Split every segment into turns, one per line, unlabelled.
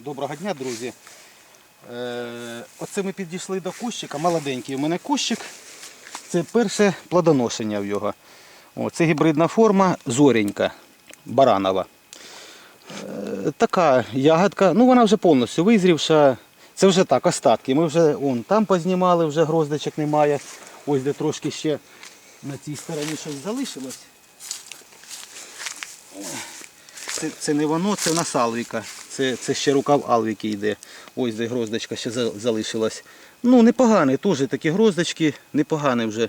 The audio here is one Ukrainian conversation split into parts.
Доброго дня, друзі. Е, оце ми підійшли до кущика, молоденький у мене кущик. Це перше плодоношення в його. Це гібридна форма зоренька, баранова. Е, така ягодка, ну вона вже повністю визрівша. Це вже так, остатки. Ми вже он, там познімали, вже гроздочок немає. Ось де трошки ще на цій стороні щось залишилось. Це, це не воно, це в нас алвіка. Це, це ще рукав алвіки йде. Ось де гроздочка ще залишилась. Ну, непогані, теж такі гроздочки, непогані вже.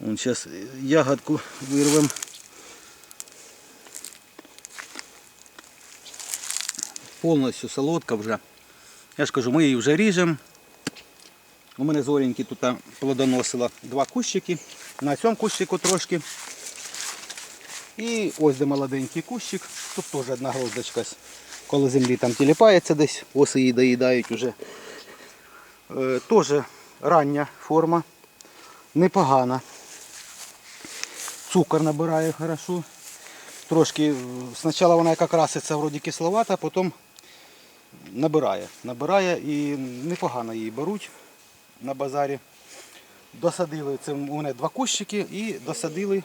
Вон зараз ягодку вирвемо. Повністю солодка вже. Я ж кажу, ми її вже ріжемо. У мене зореньки тут плодоносила два кущики. На цьому кущику трошки. І ось де молоденький кущик. Тут теж одна гроздочка. Коли землі там тіліпається десь, оси її доїдають вже. Е, теж рання форма. Непогана. Цукор набирає хорошо. Трошки е, спочатку вона яка краситься вроді кисловата, потім набирає. Набирає і непогано її беруть на базарі. Досадили, це у мене два кущики і досадили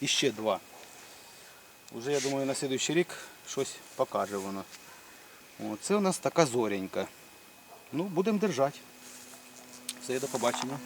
іще два. Уже, я думаю, на наступний рік щось покаже воно. Це у нас така зоренька. Ну, будемо держати. Все, до побачення.